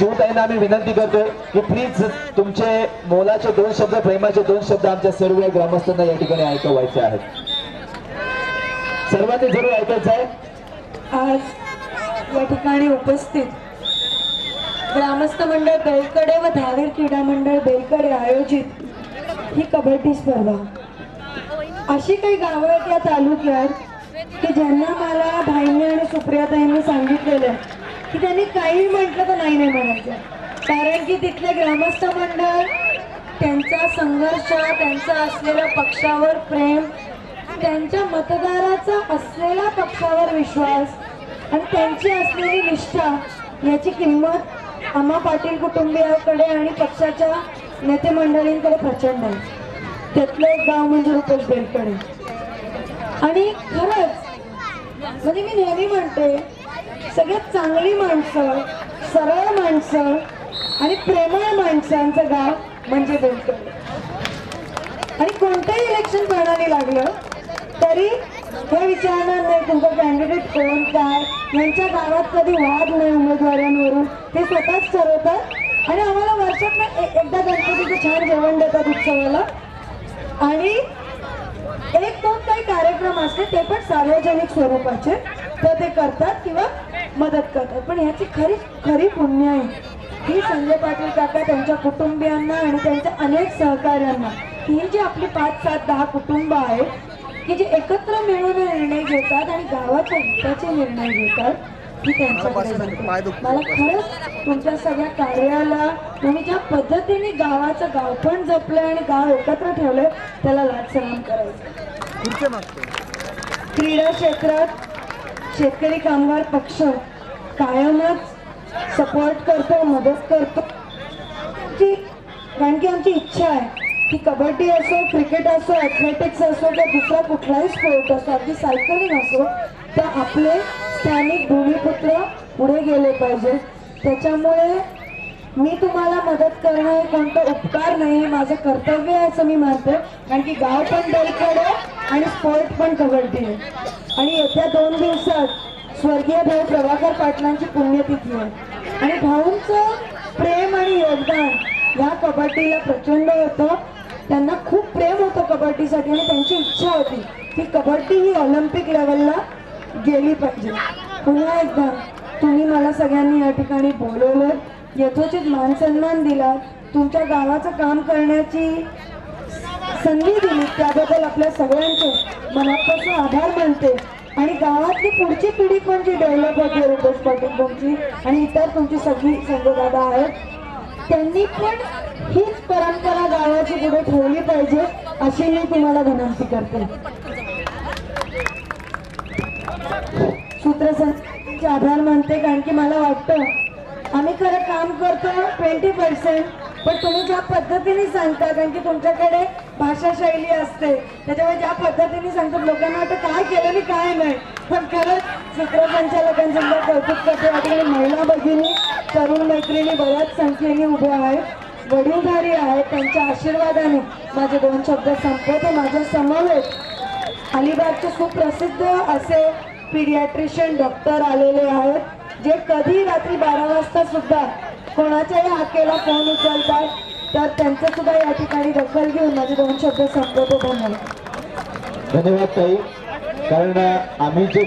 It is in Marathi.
शिवताईंना आम्ही विनंती करतोय की प्लीज तुमचे मोलाचे दोन शब्द प्रेमाचे दोन शब्द आमच्या सर्व ग्रामस्थांना या ठिकाणी ऐकवायचे आहेत. सर्वांनी जरूर ऐकायचं आहे. आज या ठिकाणी उपस्थित ग्रामस्थ मंडळ बेलकडे व धावीर क्रीडा मंडळ बेलकडे आयोजित ही कबड्डी स्पर्धा. अशी काही गावं आहेत या तालुक्यात की ज्यांना मला भाईंनी आणि सुप्रियाताईंनी सांगितलेलं आहे. की त्यांनी काही म्हटलं तर नाही नाही म्हणायचं. कारण की तिथले ग्रामस्थ मंडळ त्यांचा संघर्ष त्यांचा असलेला पक्षावर प्रेम त्यांच्या मतदाराचा असलेला पक्षावर विश्वास आणि त्यांची असलेली निष्ठा याची किंमत आम्हा पाटील कुटुंबियाकडे आणि पक्षाच्या नेते मंडळींकडे प्रचंड आहे. त्यातलं एक गाव म्हणजे रुपेश बेलकडे. आणि खरंच म्हणजे मी नेहमी म्हणते सगळ्यात चांगली माणसं सरळ माणसं आणि प्रेमळ माणसांचं गाव म्हणजे बेलकडे आणि कोणतंही इलेक्शन प्रणाली लागलं तरी हे विचारणार नाही तुमचं कॅन्डिडेट कोण काय? यांच्या गावात कधी वाद नाही उमेदवारांवरून. ते स्वतःच ठरवतात. आणि आम्हाला वर्षात एकदा गणपतीचं छान जेवण देतात उत्सवाला. आणि एक दोन काही कार्यक्रम असते ते पण सार्वजनिक स्वरूपाचे. तर ते करतात किंवा मदत करतात. पण ह्याची खरी खरी पुण्य आहे. ही संजय पाटील काका त्यांच्या कुटुंबियांना आणि त्यांच्या अनेक सहकाऱ्यांना ही जी आपली पाच सात दहा कुटुंब आहेत की जे एकत्र मिळून निर्णय घेतात आणि गावाच्या हिताचे निर्णय घेतात ही त्यांच्याकडे. मला खरंच तुमच्या सगळ्या कार्याला तुम्ही ज्या पद्धतीने गावाचं गाव पण जपलंय आणि गाव एकत्र ठेवलंय त्याला लाट सलाम करायचं. क्रीडा क्षेत्रात शेतकरी कामगार पक्ष कायमच सपोर्ट करतो मदत करतो. की कारण की आमची इच्छा आहे की कबड्डी असो क्रिकेट असो ॲथलेटिक्स असो किंवा दुसरा कुठलाही स्पोर्ट असो अगदी सायकलिंग असो तर आपले स्थानिक भूमिपुत्र पुढे गेले पाहिजे. त्याच्यामुळे मी तुम्हाला मदत करणं हे कोणतं उपकार नाही हे माझं कर्तव्य आहे असं मी मानते. कारण की गाव पण बेलकडे आणि स्पोर्ट पण कबड्डी आहे आणि येत्या दोन दिवसात स्वर्गीय भाऊ प्रभाकर पाटलांची पुण्यतिथी आहे. आणि भाऊंचं प्रेम आणि योगदान या कबड्डीला प्रचंड होतं. त्यांना खूप प्रेम होतं कबड्डीसाठी आणि त्यांची इच्छा होती की कबड्डी ही ऑलिम्पिक लेवलला गेली पाहिजे. पुन्हा एकदा तुम्ही मला सगळ्यांनी या ठिकाणी बोलवलं. यथोचित मान सन्मान दिला. तुमच्या गावाचं काम करण्याची संधी दिली त्याबद्दल आपल्या सगळ्यांचे मनापासून आभार मानते. आणि गावातली पुढची पिढी पण जी डेव्हलप होते रुपेश पाटील तुमची आणि इतर तुमची सगळी संघदादा आहेत. त्यांनी पण हीच परंपरा गावाची पुढे ठेवली पाहिजे अशी मी तुम्हाला विनंती करते. सूत्रसंस्थेचे आभार मानते कारण की मला वाटतं आम्ही खरं काम करतो ट्वेंटी पर्सेंट पण तुम्ही ज्या पद्धतीने सांगता कारण की तुमच्याकडे भाषा शैली असते त्याच्यामुळे ज्या पद्धतीने सांगतात लोकांना आता काय केलं आणि काय नाही. पण खरंच सूत्रसंचालकांसमोर कौतुक करते आपल्याकडे महिला भगिनी तरुण मैत्रिणी बऱ्याच संख्येने उभ्या आहेत वडीलधारी आहेत त्यांच्या आशीर्वादाने माझे दोन शब्द संपवते. माझ्या समवेत अलिबागचे सुप्रसिद्ध असे पिडियाट्रिशियन डॉक्टर आलेले आहेत जे कधी रात्री बारा वाजता सुद्धा कोणाच्याही हाकेला फोन उचलतात तर त्यांचं सुद्धा या ठिकाणी दखल घेऊन माझे दोन शब्द संपवतो धन्यवाद धन्यवाद ताई. कारण आम्ही जे